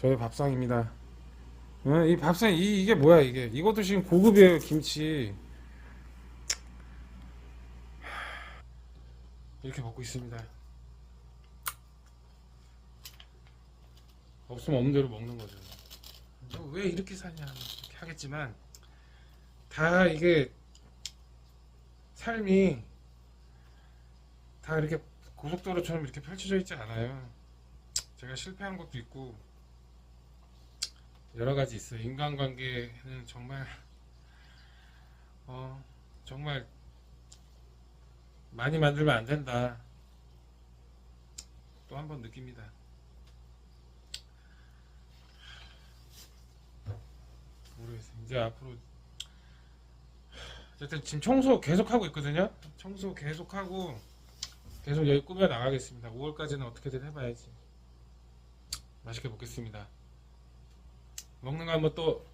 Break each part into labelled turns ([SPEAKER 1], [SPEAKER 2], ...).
[SPEAKER 1] 저의 밥상입니다. 어, 이 밥상 이, 이게 뭐야 이게? 이것도 지금 고급이에요 김치. 이렇게 먹고 있습니다. 없으면 없는 대로 먹는 거죠. 너왜 이렇게 사냐 이렇게 하겠지만 다 이게 삶이 다 이렇게 고속도로처럼 이렇게 펼쳐져 있지 않아요. 제가 실패한 것도 있고 여러 가지 있어요. 인간관계는 정말 어 정말 많이 만들면 안 된다. 또 한 번 느낍니다. 모르겠어요. 이제 앞으로 어쨌든 지금 청소 계속 하고 있거든요. 청소 계속 하고 계속 여기 꾸며 나가겠습니다. 5월까지는 어떻게든 해봐야지. 맛있게 먹겠습니다. 먹는 거 한번 또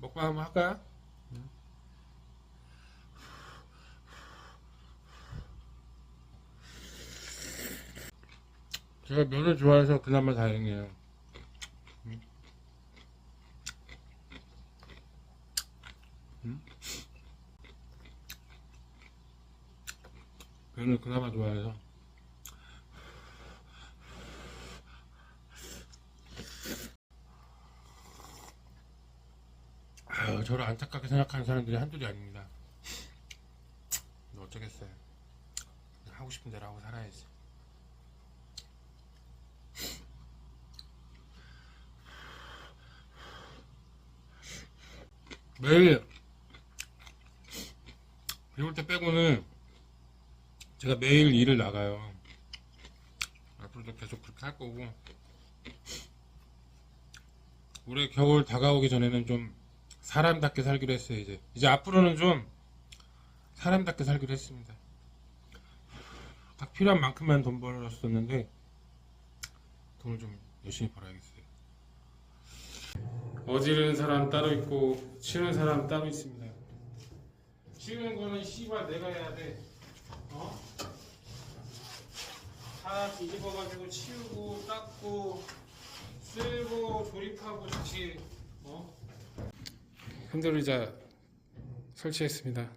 [SPEAKER 1] 먹방 한번 할까요? 제가 면을 좋아해서 그나마 다행이에요. 음. 음? 면을 그나마 좋아해서. 아유, 저를 안타깝게 생각하는 사람들이 한둘이 아닙니다. 어쩌겠어요. 하고 싶은 대로 하고 살아야지. 매일 비올 때 빼고는 제가 매일 일을 나가요. 앞으로도 계속 그렇게 할 거고 올해 겨울 다가오기 전에는 좀 사람답게 살기로 했어요. 이제 이제 앞으로는 좀 사람답게 살기로 했습니다. 딱 필요한 만큼만 돈 벌었었는데 돈을 좀 열심히 벌어야겠어요. 어지르는 사람 따로 있고 치우는 사람 따로 있습니다. 치우는 거는 씨발 내가 해야 돼. 어? 다 뒤집어가지고 치우고 닦고 쓸고 조립하고 다시 어? 흔들의자 설치했습니다.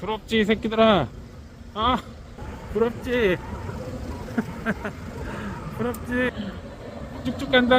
[SPEAKER 1] 부럽지 이 새끼들아. 아 부럽지. 부럽지. 쭉쭉 간다